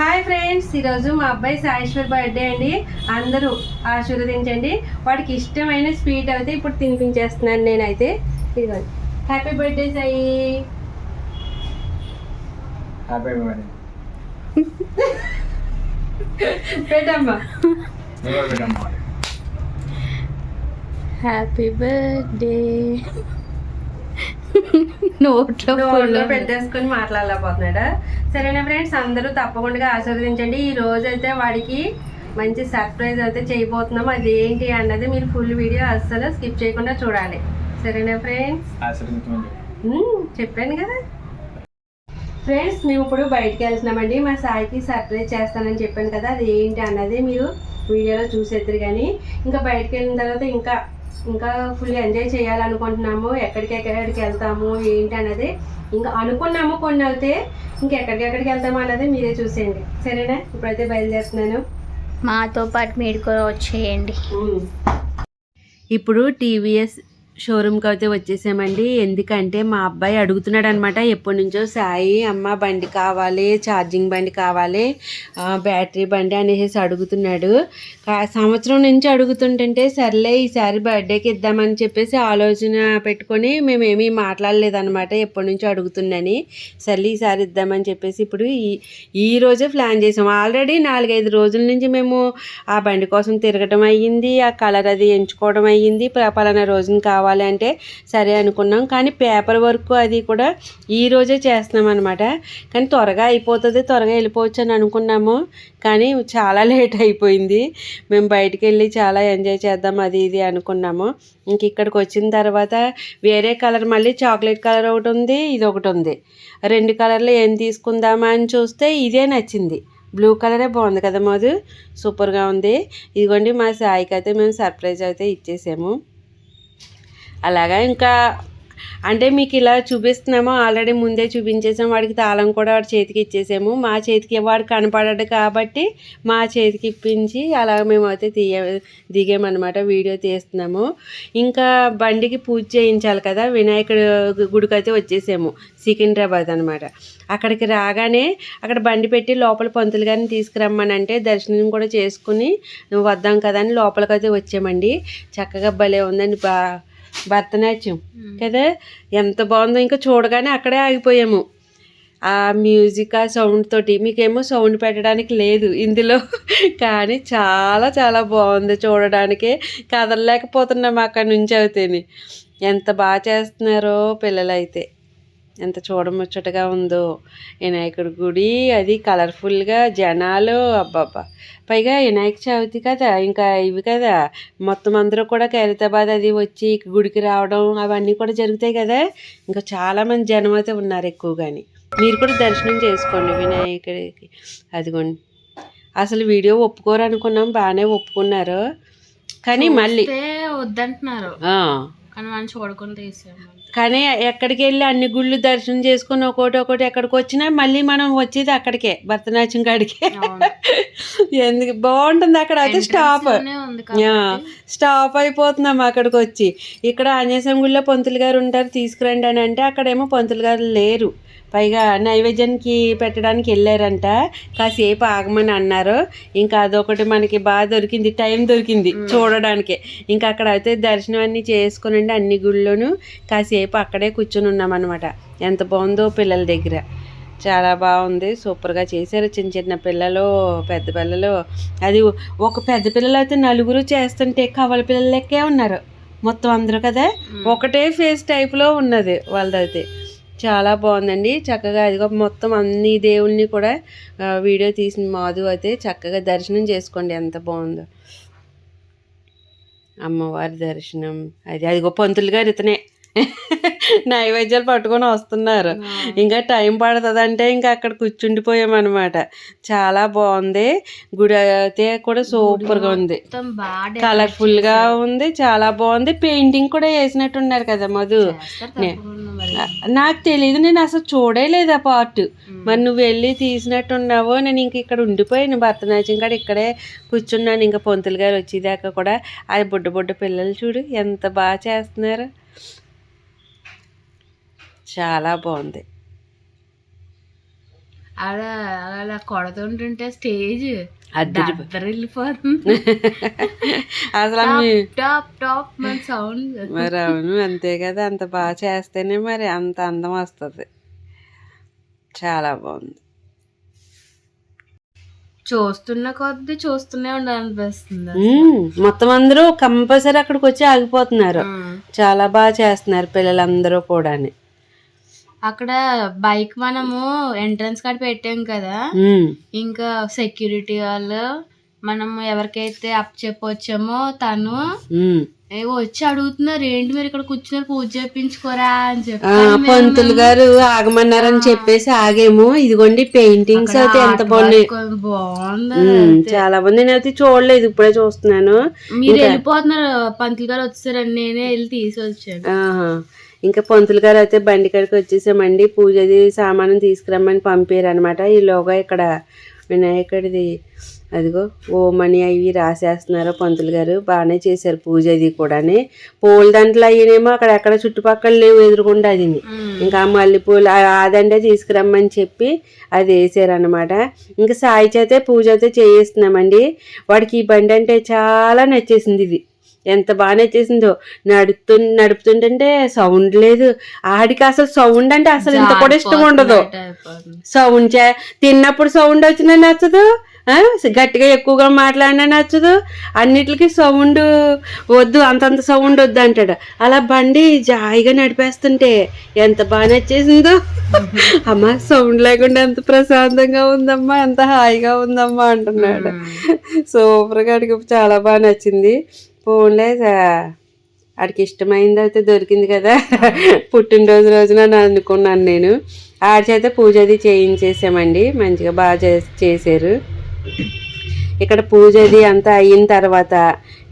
Hi friends ఈరోజు మా అబ్బాయి సాయేశ్వర్ బర్త్డే అండి. అందరూ ఆశీర్వదించండి. వాడికి ఇష్టమైన స్వీట్ అయితే ఇప్పుడు తినిపించేస్తున్నాను నేనైతే. ఇదిగోండి. Happy birthday Sai. Happy birthday పెట్టమ్మా. నువ్వు పెట్టమ్మా. హ్యాపీ బర్త్డే నోట్లో నోట్లో పెట్టేసుకొని మాట్లాడలేకపోతున్నాడా? సరేనా ఫ్రెండ్స్ అందరూ తప్పకుండా ఆశీర్వదించండి. ఈ రోజు అయితే వాడికి మంచి సర్ప్రైజ్ అయితే చేయబోతున్నాం. అది ఏంటి అన్నది మీరు ఫుల్ వీడియో అస్సలు స్కిప్ చేయకుండా చూడాలి. సరేనా ఫ్రెండ్స్? చెప్పాను కదా. ఫ్రెండ్స్ మేము ఇప్పుడు బయటికి వెళ్తున్నామండి. మా సాయికి సర్ప్రైజ్ చేస్తానని చెప్పాను కదా. అది ఏంటి అన్నది మీరు వీడియోలో చూసేద్దరు కానీ ఇంకా బయటికి వెళ్ళిన తర్వాత ఇంకా ఇంకా ఫుల్ ఎంజాయ్ చేయాలనుకుంటున్నాము. ఎక్కడికి ఎక్కడికి వెళ్తాము ఏంటి అన్నది ఇంకా అనుకున్నాము కొన్ని అయితే ఇంకెక్కడికెక్కడికి వెళ్తాము అన్నది మీరే చూసేయండి. సరేనా? ఇప్పుడైతే బయలుదేరుతున్నాను. మాతో పాటు మీరు కూడా వచ్చేయండి. ఇప్పుడు టీవీఎస్ షోరూమ్కి అయితే వచ్చేసామండి. ఎందుకంటే మా అబ్బాయి అడుగుతున్నాడు అనమాట ఎప్పటి నుంచో సాయి అమ్మ బండి కావాలి ఛార్జింగ్ బండి కావాలి ఆ, బ్యాటరీ బండి అనేసి అడుగుతున్నాడు. సంవత్సరం నుంచి అడుగుతుంటుంటే సర్లే ఈసారి బర్త్డేకి ఇద్దామని చెప్పేసి ఆలోచన పెట్టుకొని మేమేమీ మాట్లాడలేదన్నమాట ఎప్పటి నుంచో అడుగుతుందని. సర్లే ఈసారి ఇద్దామని చెప్పేసి ఇప్పుడు ఈ ఈ రోజే ప్లాన్ చేసాం. ఆల్రెడీ నాలుగైదు రోజుల నుంచి మేము ఆ బండి కోసం తిరగటం అయ్యింది ఆ కలర్ అది ఎంచుకోవడం అయ్యింది పలానా రోజున కావాలి అంటే సరే అనుకున్నాం. కానీ పేపర్ వర్క్ అది కూడా ఈ రోజే చేస్తున్నాం అనమాట కానీ త్వరగా అయిపోతుంది త్వరగా వెళ్ళిపోవచ్చు అని అనుకున్నాము. కానీ చాలా లేట్ అయిపోయింది. మేము బయటికి వెళ్ళి చాలా ఎంజాయ్ చేద్దాం అది ఇది అనుకున్నాము. ఇంక ఇక్కడికి వచ్చిన తర్వాత వేరే కలర్ మళ్ళీ చాక్లెట్ కలర్ ఒకటి ఉంది ఇది ఒకటి ఉంది. రెండు కలర్లు ఏం తీసుకుందామా అని చూస్తే ఇదే నచ్చింది. బ్లూ కలరే బాగుంది కదా మధు? సూపర్గా ఉంది. ఇదిగోండి మా సాయికి అయితే మేము సర్ప్రైజ్ అయితే ఇచ్చేసాము. అలాగా ఇంకా అంటే మీకు ఇలా చూపిస్తున్నామో ఆల్రెడీ ముందే చూపించేసాం వాడికి తాళం కూడా వాడి చేతికి ఇచ్చేసాము. మా చేతికి వాడు కనపడడు కాబట్టి మా చేతికి ఇప్పించి అలా మేము అయితే తీయ దిగామన్నమాట వీడియో తీస్తున్నాము. ఇంకా బండికి పూజ చేయించాలి కదా వినాయకుడు గుడికి అయితే వచ్చేసాము సికింద్రాబాద్ అనమాట అక్కడికి రాగానే అక్కడ బండి పెట్టి లోపల పంతులు గారిని తీసుకురమ్మని అంటే దర్శనం కూడా చేసుకుని వద్దాం కదా అని లోపలికైతే వచ్చామండి. చక్కగా భలే ఉందండి బా భరతనాట్యం. కదా? ఎంత బాగుందో ఇంకా చూడగానే అక్కడే ఆగిపోయాము. ఆ మ్యూజిక్ ఆ సౌండ్ తోటి మీకేమో సౌండ్ పెట్టడానికి లేదు ఇందులో. కానీ చాలా చాలా బాగుంది చూడడానికి. కదలలేకపోతున్నాం అక్కడి నుంచి అవుతేని. ఎంత బాగా చేస్తున్నారో పిల్లలైతే. ఎంత చూడముచ్చటగా ఉందో. వినాయకుడి గుడి అది కలర్ఫుల్గా జనాలు అబ్బబ్బా. పైగా వినాయక చవితి కదా ఇంకా ఇవి కదా. మొత్తం అందరూ కూడా ఖైరతాబాద్ అది వచ్చి గుడికి రావడం అవన్నీ కూడా జరుగుతాయి కదా. ఇంకా చాలామంది జనం అయితే ఉన్నారు ఎక్కువగాని. మీరు కూడా దర్శనం చేసుకోండి వినాయకుడికి. అదిగోండి. అసలు వీడియో ఒప్పుకోరు అనుకున్నాం బాగానే ఒప్పుకున్నారు. కానీ మళ్ళీ వద్దంటున్నారు. కానీ మనం చూడకుండా కానీ ఎక్కడికి వెళ్ళి అన్ని గుళ్ళు దర్శనం చేసుకుని ఒకటి ఒకటి ఎక్కడికి వచ్చినా మళ్ళీ మనం వచ్చేది అక్కడికే భరతనాట్యం కాడికే. ఎందుకు? బాగుంటుంది అక్కడ అయితే స్టాప్ స్టాప్ అయిపోతున్నాం అక్కడికి వచ్చి. ఇక్కడ ఆంజనేయం గుడిలో పంతులు గారు ఉంటారు తీసుకురండి అని అంటే అక్కడేమో పంతులు గారు లేరు. పైగా నైవేద్యానికి పెట్టడానికి వెళ్ళారంట. కాసేపు ఆగమని అన్నారు. ఇంకా అదొకటి మనకి బాగా దొరికింది. టైం దొరికింది చూడడానికి. ఇంకా అక్కడ అయితే దర్శనం అన్ని చేసుకునండి అన్ని గుళ్ళోనూ కాసేపు అక్కడే కూర్చొని ఉన్నామన్నమాట. ఎంత బాగుందో పిల్లల దగ్గర. చాలా బాగుంది. సూపర్గా చేశారు. చిన్న చిన్న పిల్లలు పెద్ద పిల్లలు. అది ఒక పెద్ద పిల్లలు అయితే నలుగురు చేస్తుంటే కవల పిల్లల లెక్కే ఉన్నారు. మొత్తం అందరూ కదా? ఒకటే ఫేస్ టైప్లో ఉన్నది వాళ్ళదైతే. చాలా బాగుందండి. చక్కగా అదిగో మొత్తం అన్ని దేవుల్ని కూడా వీడియో తీసిన మాధు అయితే చక్కగా దర్శనం చేసుకోండి. ఎంత బాగుందో. అమ్మవారి దర్శనం. అది అదిగో పంతులు గారు ఇతనే. నైవేద్యాలు పట్టుకొని వస్తున్నారు. ఇంకా టైం పడుతుందంటే ఇంకా అక్కడ కూర్చుండిపోయామన్నమాట. చాలా బాగుంది. గుడి అయితే కూడా సూపర్గా ఉంది. మొత్తం బాగా కలర్ఫుల్గా ఉంది చాలా బాగుంది. పెయింటింగ్ కూడా వేసినట్టున్నారు కదా మధు. నాకు తెలియదు నేను అసలు చూడలేదు ఆ పార్ట్ మరి నువ్వు వెళ్ళి తీసినట్టున్నావో నేను ఇంక ఇక్కడ ఉండిపోయాను. భరతనాట్యం కాడ ఇక్కడే కూర్చున్నాను. ఇంకా పొంతులు గారు వచ్చేదాకా కూడా. ఆ బుడ్డ బుడ్డ పిల్లలు చూడు ఎంత బాగా చేస్తున్నారు. చాలా బాగుంది. అలా అలా కొడుతుంటుంటే స్టేజ్ వెళ్ళిపోతుంది అసలు టాప్ టాప్ మన సౌండ్. మరి అవును అంతే కదా. అంత బాగా చేస్తేనే మరి అంత అందం వస్తుంది. చాలా బాగుంది. చూస్తున్న కొద్ది చూస్తూనే ఉండాలనిపిస్తుంది. మొత్తం అందరూ కంపల్సరీ అక్కడికి వచ్చి ఆగిపోతున్నారు. చాలా బాగా చేస్తున్నారు పిల్లలందరూ కూడా అక్కడ బైక్ మనము ఎంట్రన్స్ కాడ పెట్టాం కదా. ఇంకా సెక్యూరిటీ వాళ్ళు మనం ఎవరికైతే అప్ చెప్పొచ్చామో తను వచ్చి అడుగుతున్నారు ఏంటి మీరు ఇక్కడ కూర్చున్నారు? పూజ చేయించుకోరా అని చెప్పి. పంతులు గారు ఆగమన్నారని చెప్పేసి ఆగేమో. ఇదిగోండి పెయింటింగ్స్ అయితే ఎంత బాగున్నాయి. బాగుంది. చాలా బాగుంది నేనైతే చూడలేదు ఇప్పుడే చూస్తున్నాను. మీరు వెళ్ళిపోతున్నారు పంతులు గారు వచ్చారండి నేనే వెళ్ళి తీసి వచ్చాను. ఇంకా పంతులు గారు అయితే బండి కాడికి వచ్చేసామండి. పూజది సామానం తీసుకురమ్మని పంపారు అనమాట ఈలోగా ఇక్కడ వినాయకుడిది అదిగో ఓమని అవి రాసేస్తున్నారు పంతులు గారు. బాగానే చేశారు పూజ అది కూడాని. పూల దండలు అయ్యేనేమో అక్కడ ఎక్కడ చుట్టుపక్కల లేవు ఎదురుకుండా అది ఇంకా మల్లెపూలు ఆ- అదండే తీసుకురమ్మని చెప్పి అది వేసారనమాట ఇంకా సాయి చేతే పూజ అయితే చేయిస్తున్నామండి. వాడికి ఈ బండి అంటే చాలా నచ్చేసింది ఇది. ఎంత బాగా నచ్చేసిందో నడుతు నడుపుతుంటే సౌండ్ లేదు. ఆడికి అసలు సౌండ్ అంటే అసలు ఇంత కూడా ఇష్టం ఉండదు. సౌండ్ చే తిన్నప్పుడు సౌండ్ వచ్చినా నచ్చదు. గట్టిగా ఎక్కువగా మాట్లాడినా నచ్చదు. అన్నిటికి సౌండ్ వద్దు అంతంత సౌండ్ వద్దు అంటాడు. అలా బండి జాయిగా నడిపేస్తుంటే ఎంత బాగా నచ్చేసిందో అమ్మ సౌండ్ లేకుండా ఎంత ప్రశాంతంగా ఉందమ్మా ఎంత హాయిగా ఉందమ్మా అంటున్నాడు. సూపర్గా అడిగి చాలా బాగా నచ్చింది. పోన్లే ఆడికి ఇష్టమైంది అయితే దొరికింది కదా. పుట్టినరోజు రోజున అని అనుకున్నాను నేను. ఆడి చేత పూజ అది చేయించేసామండి. మంచిగా బాగా చేశారు. ఇక్కడ పూజ అది అంతా అయిన తర్వాత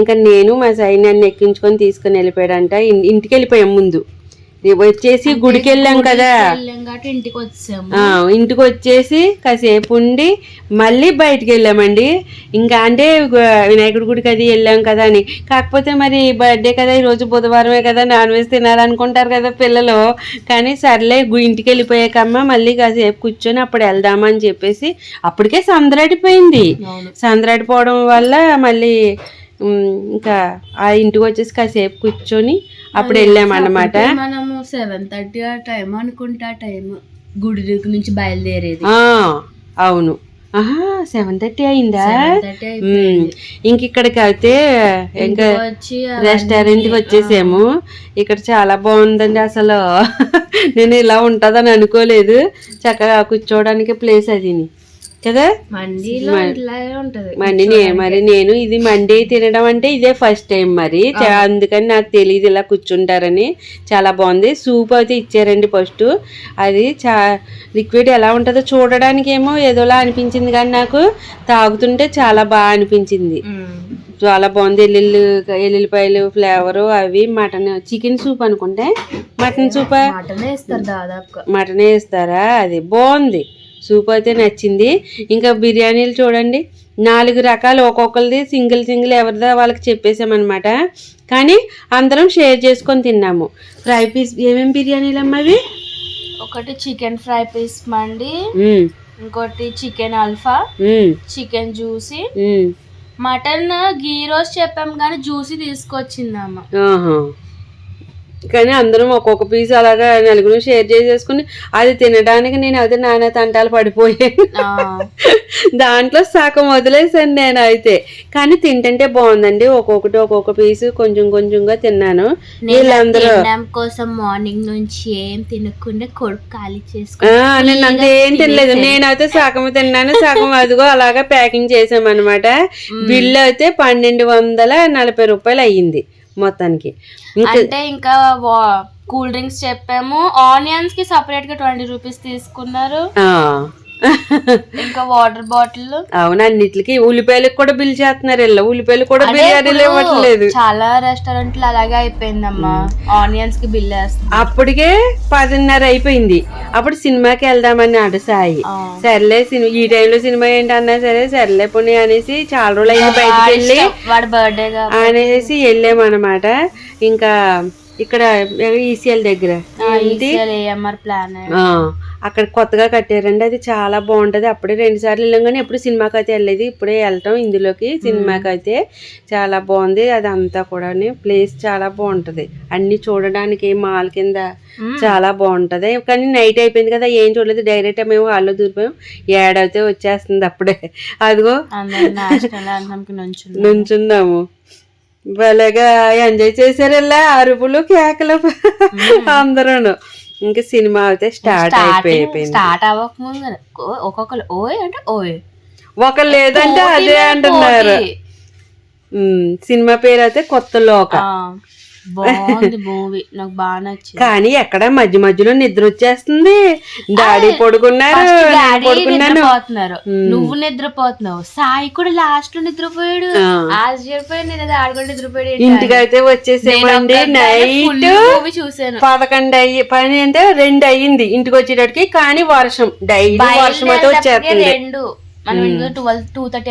ఇంకా నేను మా సైన్యాన్ని ఎక్కించుకొని తీసుకొని వెళ్ళిపోయాడంట. ఇంటికి వెళ్ళిపోయాం ముందు. వచ్చేసి గుడికి వెళ్ళాం కదా ఇంటికి వచ్చాము. ఇంటికి వచ్చేసి కాసేపు ఉండి మళ్ళీ బయటికి వెళ్ళామండి. ఇంకా అంటే వినాయకుడి గుడికి అది వెళ్ళాం కదా అని. కాకపోతే మరి బర్త్డే కదా ఈరోజు బుధవారమే కదా నాన్ వెజ్ తినాలనుకుంటారు కదా పిల్లలు. కానీ సర్లే ఇంటికి వెళ్ళిపోయాకమ్మ మళ్ళీ కాసేపు కూర్చొని అప్పుడు వెళ్దామని చెప్పేసి అప్పటికే సందరడిపోయింది. సందరడిపోవడం వల్ల మళ్ళీ ఇంకా ఆ ఇంటికి వచ్చేసి కాసేపు కూర్చొని అప్పుడు వెళ్ళామన్నమాట మనము సెవెన్ థర్టీ ఆ టైం అనుకుంటా టైం గుడి నుంచి బయలుదేరేది. ఆ, అవును. ఆహా సెవెన్ థర్టీ అయిందా? ఇంక ఇక్కడికి అయితే ఇంకా వచ్చి రెస్టారెంట్కి వచ్చేసాము. ఇక్కడ చాలా బాగుందండి అసలు. నేను ఇలా ఉంటుందని అనుకోలేదు. చక్కగా కూర్చోవడానికి ప్లేస్ అది కదా? మండి మరి నేను ఇది మండి తినడం అంటే ఇదే ఫస్ట్ టైం మరి. అందుకని నాకు తెలియదు ఇలా కూర్చుంటారని. చాలా బాగుంది. సూప్ అయితే ఇచ్చారండి ఫస్ట్ అది చా లిక్విడ్ ఎలా ఉంటుందో చూడడానికి ఏమో ఏదోలా అనిపించింది కానీ నాకు తాగుతుంటే చాలా బాగా అనిపించింది. చాలా బాగుంది. ఎల్లుల్లి ఎల్లుల్లిపాయలు ఫ్లేవరు అవి మటన్ చికెన్ సూప్ అనుకుంటే. మటన్ సూపా మటన్ వేస్తారు దాదాపుగా. మటన్ వేస్తారా? అది బాగుంది. సూప్ అయితే నచ్చింది. ఇంకా బిర్యానీలు చూడండి. నాలుగు రకాలు ఒక్కొక్కరిది సింగిల్ సింగిల్ ఎవరిదా వాళ్ళకి చెప్పేసామన్నమాట కానీ అందరం షేర్ చేసుకొని తిన్నాము. ఫ్రై పీస్ ఏమేమి బిర్యానీలు అమ్మా అవి? ఒకటి చికెన్ ఫ్రై పీస్ మండి ఇంకోటి chicken alpha chicken juicy. Mutton ghee roast చెప్పాం కానీ జ్యూసీ తీసుకొచ్చిందమ్మ. కానీ అందరం ఒక్కొక్క పీస్ అలాగా నలుగురు షేర్ చేసేసుకుని అది తినడానికి నేను అయితే నాన్న తంటాలు పడిపోయాను. దాంట్లో సగం వదిలేసాను నేను అయితే కానీ తింటుంటే బాగుందండి. ఒక్కొక్కటి ఒక్కొక్క పీసు కొంచెం కొంచెంగా తిన్నాను. వీళ్ళందరూ కోసం మార్నింగ్ నుంచి ఏం తినకుండా కొడుకు ఖాళీ ఆ, చేసుకుని నేను అంత ఏం తినలేదు. నేనైతే సగం తిన్నాను సగం అదిగో అలాగా ప్యాకింగ్ చేసామన్నమాట. బిల్లు అయితే పన్నెండు వందల నలభై రూపాయలు అయ్యింది. మొత్తానికి. అంటే ఇంకా కూల్ డ్రింక్స్ చెప్పాము. ఆనియన్స్కి సపరేట్గా ట్వంటీ రూపీస్ తీసుకున్నారు. ఇంకా వాటర్ బాటిల్. అవును అన్నిటికి ఉల్లిపాయలకు కూడా బిల్ చేస్తున్నారు వీళ్ళు. ఉల్లిపాయలు కూడా బిర్యానీలు ఇవ్వట్లేదు. చాలా రెస్టారెంట్లు అలాగే అయిపోయిందమ్మా. ఆనియన్స్కి బిల్ వేస్తుంది అప్పటికే పదిన్నర అయిపోయింది. అప్పుడు సినిమాకి వెళ్దామని అడు సాయి. సర్లే సినిమా ఈ టైంలో సినిమా ఏంటి అన్నా సరే సర్లే పోనీ అనేసి చాలా రోజులు అయింది బయటకు వెళ్ళి వాడి బర్త్డే అనేసి వెళ్ళామన్నమాట. ఇంకా ఇక్కడ ఈసీఎల్ దగ్గర అక్కడ కొత్తగా కట్టారండి. అది చాలా బాగుంటది. అప్పుడే రెండు సార్లు వెళ్ళాం కానీ ఎప్పుడు సినిమాకి అయితే వెళ్ళలేదు. ఇప్పుడే వెళ్ళటం ఇందులోకి సినిమాకి అయితే. చాలా బాగుంది. అది అంతా కూడా ప్లేస్ చాలా బాగుంటది. అన్ని చూడడానికి మాల్ కింద చాలా బాగుంటది. కానీ నైట్ అయిపోయింది కదా ఏం చూడలేదు. డైరెక్ట్ మేము హాల్లో దూరిపోయాం. ఏడైతే వచ్చేస్తుంది అప్పుడే. అదిగో అందరు నేషనల్ అంతంకి నుంచి నుంచున్నాము. భలేగా ఎంజాయ్ చేశారల్లా అరుపులు కేకలు. అందరూ ఇంకా సినిమా అయితే స్టార్ట్ అయిపోయింది స్టార్ట్ అవ్వకముందు ఒక్కొక్కరు ఓయ్ అంటే ఓయ్. ఒక లేదంటే అదే అంటున్నారు. సినిమా పేరు అయితే కొత్త లోక. బాగుంది మూవీ. నాకు బాగా నచ్చింది. కానీ ఎక్కడ మధ్య మధ్యలో నిద్ర వచ్చేస్తుంది డాడీ పడుకున్నారు డాడీ నిద్రపోతున్నారు. నువ్వు నిద్రపోతున్నావు. సాయి కూడా లాస్ట్లో నిద్రపోయాడు. ఆశ్చర్యపోయాడు నేను అది ఆడు కూడా నిద్రపోయాడు ఇంటికి అయితే వచ్చేసేమండి నైట్ మూవీ చూసాను పదకొండు అయ్యి పని అంటే రెండు అయ్యింది ఇంటికి వచ్చేటప్పటికి కానీ వర్షం. డైలీ వర్షం అయితే వచ్చేస్తుంది. రెండు. మనం ట్వెల్వ్ టూ థర్టీ